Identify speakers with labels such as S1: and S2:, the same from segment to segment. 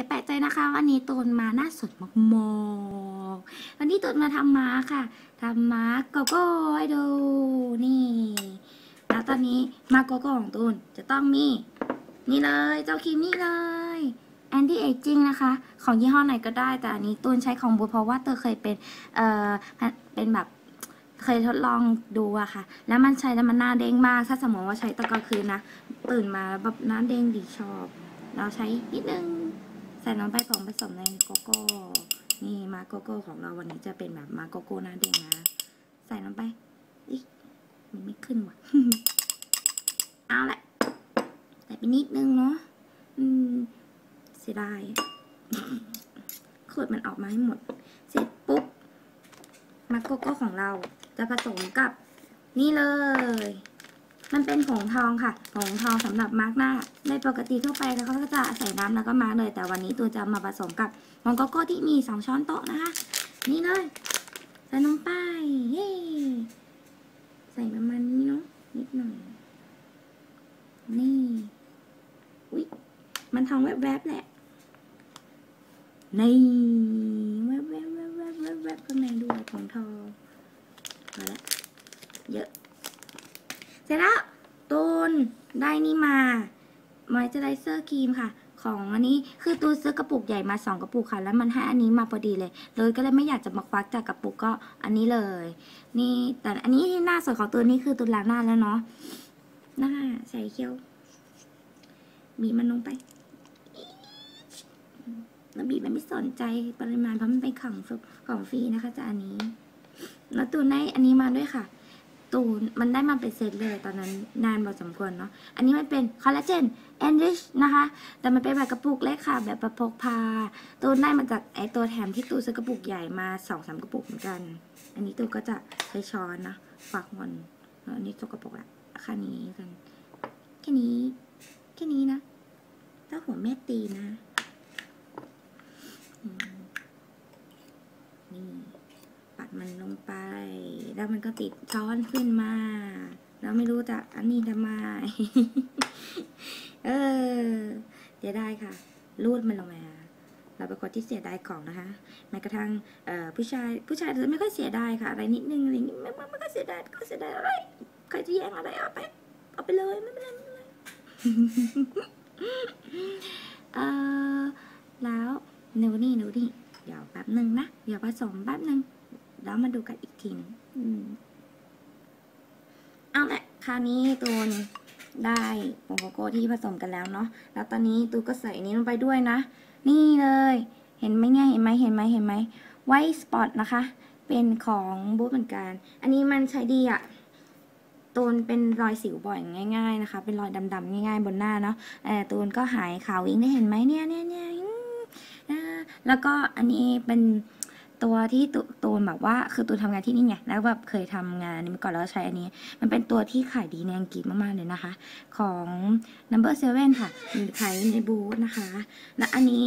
S1: อย่าแปลกใจนะคะวันนี้ตูนมาหน้าสดมากๆวันนี้ตูนมาทำมาค่ะทำมาโกโก้ให้ดูนี่แล้วตอนนี้มาโกโก้ของตูนจะต้องมี นี่เลยเจ้าครีมนี่เลยแอนตี้เอจิ้งนะคะ ของยี่ห้อไหนก็ได้ แต่อันนี้ตูนใช้ของบูเพราะว่าเตอเคยเป็นเอ่อเป็นแบบเคยทดลองดูอะค่ะ แล้วมันใช้แล้วมันหน้าเด้งมาก ถ้าสมมติว่าใช้ตอนกลางคืนนะ ตื่นมาแบบหน้าเด้งดีชอบ เราใช้นิดนึง ใส่น้ำไปผงผสมในโกโก้ นี่มาโกโก้ของเราวันนี้จะเป็นแบบมาโกโก้หน้าเด้งนะ ใส่ลงไปอิ๊ะมันไม่ขึ้นว่ะ เอาแหละใส่ไปนิดนึงเนาะ อืม เสียดายขวดมันออกมาให้หมด เสร็จปุ๊บมาโกโก้ของเราจะผสมกับนี่เลย มันเป็นผงทองค่ะ ผงทองสำหรับมาร์กหน้าในปกติทั่วไปแล้วเขาก็จะใส่น้ำแล้วก็มาร์กเลย แต่วันนี้ตัวจะมาผสมกับผงโกโก้ที่มีสองช้อนโต๊ะนะคะ นี่เลยใส่ลงไปเย้ใส่ประมาณนี้เนาะนิดหน่อย นี่ อุ๊ย มันทองแวบๆแหละ นี่แวบๆแวบๆแวบๆแวบๆข้างในด้วยผงทองพอละเยอะ เสร็จแล้วตูน ได้นี่มามอยเจอไรเซอร์ครีมค่ะ ของอันนี้คือตูนซื้อกระปุกใหญ่มาสองกระปุกค่ะ แล้วมันให้อันนี้มาพอดีเลย เลยก็เลยไม่อยากจะมาควักจากกระปุกก็อันนี้เลย นี่แต่อันนี้ที่หน้าสดของตูนนี่คือตูนล้างหน้าแล้วเนาะหน้าใส่เคี้ยวบีบมันลงไปแล้วบีบมันไม่สนใจปริมาณเพราะมันเป็นของฟของฟรีนะคะจากอันนี้ แล้วตูนได้อันนี้มาด้วยค่ะ ตูนมันได้มาเป็นเซตเลยตอนนั้นนานพอสมควรเนาะ อันนี้มันเป็นคอลลาเจน enrich นะคะ แต่มันเป็นแบบกระปุกเล็กค่ะ แบบประพกพา ตูนได้มาจากไอตัวแถมที่ตูนซื้อกระปุกใหญ่มาสองสามกระปุกเหมือนกัน อันนี้ตูนก็จะใช้ช้อนนะฝากมันอันนี้ตัวกระปุกละค่นี้กัน แค่นี้ แค่นี้นะถ้าหัวแม่ตีนะนี่ มันลงไป แล้วมันก็ติดช้อนขึ้นมาแล้วไม่รู้จะอันนี้ทำไม เออเสียดายค่ะ รูดมันลงมา เราเป็นคนที่เสียดายของนะคะ แม้กระทั่งผู้ชาย ผู้ชายจะไม่ค่อยเสียดายค่ะ อะไรนิดนึงอะไรอย่างงี้ไม่ไม่ไม่ค่อยเสียดายก็เสียดายอะไรใครจะแย่งอะไรเอาไป เอาไปเลยไม่เป็นไรไม่เป็นไรเออแล้วหนูนี่หนูนี่เดี๋ยวแป๊บหนึ่งนะ เดี๋ยวผสมแป๊บหนึ่ง แล้วมาดูกันอีกทีนึงอืมเอาละคราวนี้ตูนได้ผงโกโก้ที่ผสมกันแล้วเนาะ แล้วตอนนี้ตูนก็ใส่นี้ลงไปด้วยนะ นี่เลย เห็นไหมเนี่ย เห็นไหมเห็นไหมเห็นไหมไวท์สปอตนะคะ เป็นของบูธเหมือนกัน อันนี้มันใช้ดีอะตูนเป็นรอยสิวบ่อยง่าย ๆ นะคะ เป็นรอยดำๆง่าย ๆ บนหน้าเนาะเออตูนก็หายขาววิงได้เห็นไหมเนี่ยเนี่ยเนี่ยอืมแล้วก็อันนี้เป็น ตัวที่ตูตูนแบบว่าคือตูนทำงานที่นี่ไงแล้วแบบเคยทำงานนี้มาก่อนแล้วใช้อันนี้ มันเป็นตัวที่ขายดีในอังกฤษมากๆเลยนะคะ ของ number seven ค่ะ มีขายในบูธนะคะ และอันนี้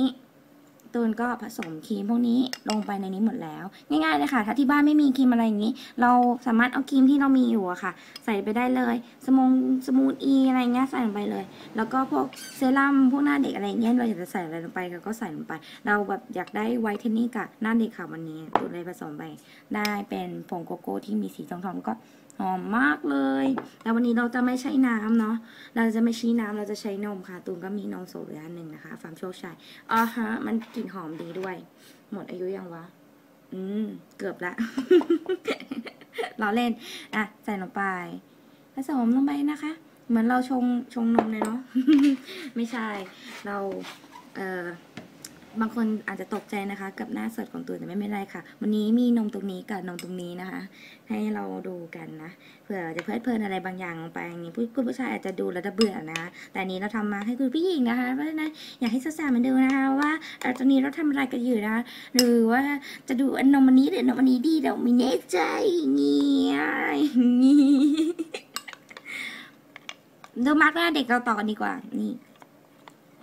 S1: ตูนก็ผสมครีมพวกนี้ลงไปในนี้หมดแล้ว ง่ายๆเลยค่ะ ถ้าที่บ้านไม่มีครีมอะไรอย่างนี้ เราสามารถเอาครีมที่เรามีอยู่อะค่ะ ใส่ไปได้เลยสมงสมูทอีอะไรเงี้ยใส่ลงไปเลย แล้วก็พวกเซรั่มพวกหน้าเด็กอะไรเงี้ยเราอยากจะใส่อะไรลงไปก็ใส่ลงไป เราแบบอยากได้ไวท์เทนนิ่งกับหน้าเด็กค่ะวันนี้ตูนเลยผสมไปได้เป็นผงโกโก้ที่มีสีทองๆก็ หอมมากเลย แต่วันนี้เราจะไม่ใช้น้ำเนาะ เราจะไม่ใช้น้ำเราจะใช้นมค่ะ ตูนก็มีนมโซเหลืออันหนึ่งนะคะ ฟาร์มโชคชัยอ๋อฮะ มันกลิ่นหอมดีด้วย หมดอายุยังวะ อืม เกือบละเราเล่น อะ ใส่ลงไปผสมลงไปนะคะ เหมือนเราชงชงนมเลยเนาะ ไม่ใช่ เรา เอ่อ บางคนอาจจะตกใจนะคะกับหน้าสดของตัวแต่ไม่เป็นไรค่ะ วันนี้มีนมตรงนี้กับนมตรงนี้นะคะ ให้เราดูกันนะเผื่อจะเพลิดเพลินอะไรบางอย่างลงไปอย่างนี้ผู้คุณผู้ชายอาจจะดูแล้วจะเบื่อนะคะแต่นี้เราทำมาให้คุณผู้หญิงนะคะเพราะฉะนั้นอยากให้สาวๆมาดูนะคะว่าตอนนี้เราทำอะไรกันอยู่นะคะหรือว่าจะดูอันนมอันนี้หรือนมอันนี้ดีเราไม่แน่ใจเงี้ยงี้ดูมาร์กหน้าเด็กเราต่อกันดีกว่านี่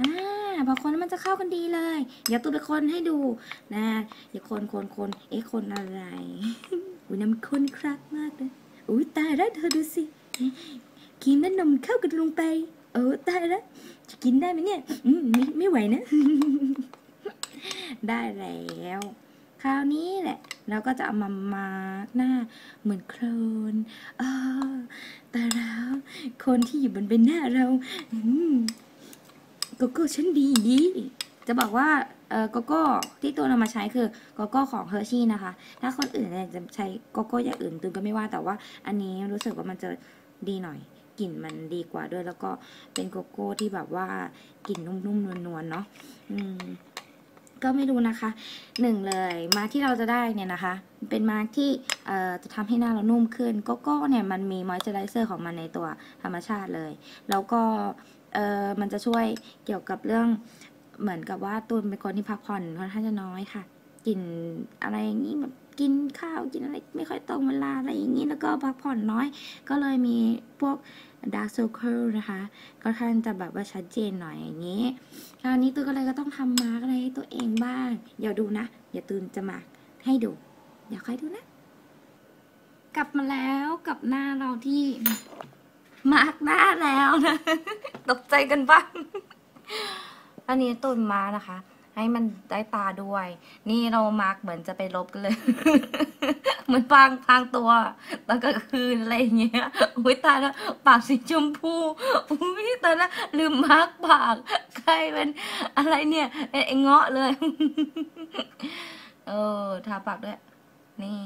S1: อ่า พอคนมันจะเข้ากันดีเลย เดี๋ยวตูไปคนให้ดูนะอย่าคนคนคนเอ๊ะคนอะไรอุ้ยน้ำมันข้นครักมากเลยอุ้ยตายแล้วเธอดูสิครีมและนมเข้ากันลงไปเออตายแล้วจะกินได้ไหมเนี่ยอืมไม่ไม่ไหวนะ ได้แล้ว คราวนี้แหละเราก็จะเอามามาร์กหน้าเหมือนโคลนเออแต่แล้วคนที่อยู่บนใบหน้าเราอืม โกโก้ฉันดีดี จะบอกว่าเออโกโก้ที่ตัวเรามาใช้คือโกโก้ของเฮอร์ชี่นะคะ ถ้าคนอื่นเนี่ยจะใช้โกโก้อย่างอื่นตูนก็ไม่ว่าแต่ว่า อันนี้รู้สึกว่ามันจะดีหน่อยกลิ่นมันดีกว่าด้วย แล้วก็เป็นโกโก้ที่แบบว่ากลิ่นนุ่มๆนวลๆเนาะอืมก็ไม่รู้นะคะหนึ่งเลยมาที่เราจะได้เนี่ยนะคะ เป็นมาที่จะทำให้หน้าเรานุ่มขึ้นโกโก้เนี่ยมันมีมอยเจอไรเซอร์ของมันในตัวธรรมชาติเลย แล้วก็ เอ่อมันจะช่วยเกี่ยวกับเรื่องเหมือนกับว่าตูนเป็นคนที่พักผ่อนค่อนข้างจะน้อยค่ะ กินอะไรอย่างนี้แบบกินข้าวกินอะไรไม่ค่อยตรงเวลาอะไรอย่างนี้แล้วก็พักผ่อนน้อย ก็เลยมีพวก dark circle นะคะก็ค่อนข้างจะแบบว่าชัดเจนหน่อยอย่างนี้คราวนี้ตูนก็เลยก็ต้องทำมาร์กอะไรให้ตัวเองบ้างเดี๋ยวดูนะเดี๋ยวตูนจะมาร์กให้ดู เดี๋ยวค่อยดูนะ กลับมาแล้วกับหน้าเราที่ มาร์กหน้าแล้วนะ ตกใจกันบ้าง อันนี้ตูนมานะคะ ให้มันได้ตาด้วย นี่เรามาร์กเหมือนจะไปลบกันเลย เหมือนพรางพรางตัวตอนกลางคืนอะไรอย่างเงี้ย อุ้ยตายแล้วปากสีชมพู อุ้ยตายแล้วลืมมาร์กปาก ใครเป็นอะไรเนี่ยไอ้ไอ้เงาะเลย เออ ทาปากด้วย นี่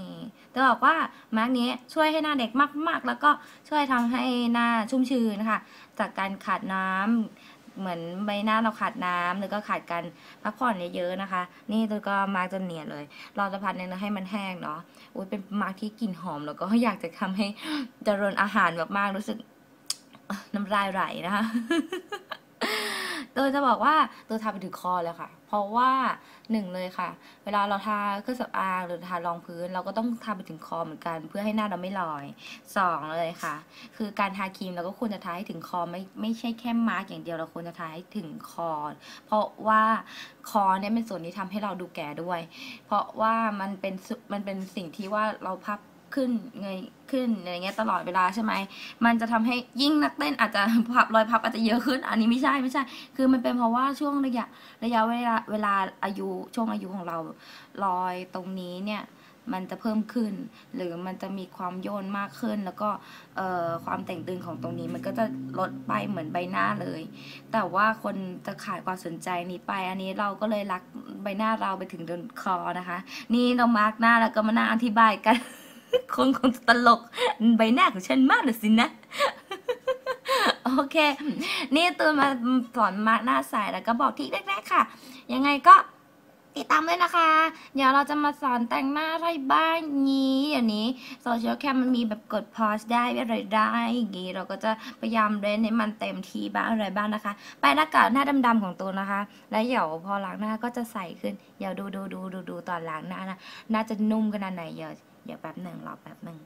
S1: จะบอกว่ามาร์กนี้ช่วยให้หน้าเด็กมาก ๆ แล้วก็ช่วยทำให้หน้าชุ่มชื้นนะคะจากการขาดน้ำเหมือนใบหน้าเราขาดน้ำหรือก็ขาดการพักผ่อนเยอะๆนะคะ นี่ตัวก็มาร์กจนเนียนเลยเรอสักพักหนึงนะให้มันแห้งเนาะอุ้ยเป็นมาร์กที่กลิ่นหอมแล้วก็อยากจะทำให้เจริญอาหารมากๆรู้สึกน้ำลายไหลนะคะ ตัวจะบอกว่าตัวทาไปถึงคอเลยค่ะ เพราะว่าหนึ่งเลยค่ะ เวลาเราทาเครื่องสำอางหรือทารองพื้น เราก็ต้องทาไปถึงคอเหมือนกันเพื่อให้หน้าเราไม่ลอยสองเลยค่ะ คือการทาครีมเราก็ควรจะทาให้ถึงคอไม่ไม่ใช่แค่มาร์กอย่างเดียวเราควรจะทาให้ถึงคอ เพราะว่าคอเนี่ยเป็นส่วนที่ทำให้เราดูแก่ด้วย เพราะว่ามันเป็นมันเป็นสิ่งที่ว่าเราพับ ขึ้นเงยขึ้นอะไรเงี้ยตลอดเวลาใช่ไหม มันจะทำให้ยิ่งนักเต้นอาจจะพับรอยพับอาจจะเยอะขึ้น อันนี้ไม่ใช่ไม่ใช่ คือมันเป็นเพราะว่าช่วงระยะระยะเวลาเวลาอายุช่วงอายุของเรารอยตรงนี้เนี่ยมันจะเพิ่มขึ้น หรือมันจะมีความโยนมากขึ้น แล้วก็ความแต่งตึงของตรงนี้มันก็จะลดไปเหมือนใบหน้าเลย แต่ว่าคนจะขาดความสนใจนี้ไป อันนี้เราก็เลยรักใบหน้าเราไปถึงจนคอนะคะ นี่เรามาร์กหน้าแล้วก็มานั่งอธิบายกัน คนคงตลกใบหน้าของฉันมากเลยสินะโอเค นี่ตูนมาสอนมาร์กหน้าใสแล้วก็บอกที่แรกๆค่ะ ยังไงก็ติดตามด้วยนะคะ เดี๋ยวเราจะมาสอนแต่งหน้าอะไรบ้างงี้อย่างนี้โซเชียลแคมมันมีแบบกดพอสได้อะไรได้อย่างงี้เราก็จะพยายามเล่นให้มันเต็มทีบ้างอะไรบ้างนะคะ ไปหน้ากากหน้าดำๆของตูนนะคะ แล้วเดี๋ยวพอล้างหน้าก็จะใสขึ้นเดี๋ยวดูดูดูดูดูตอนล้างหน้านะน่าจะนุ่มขนาดไหนเดี๋ยว เดี๋ยวแป๊บหนึ่งรอแป๊บหนึ่ง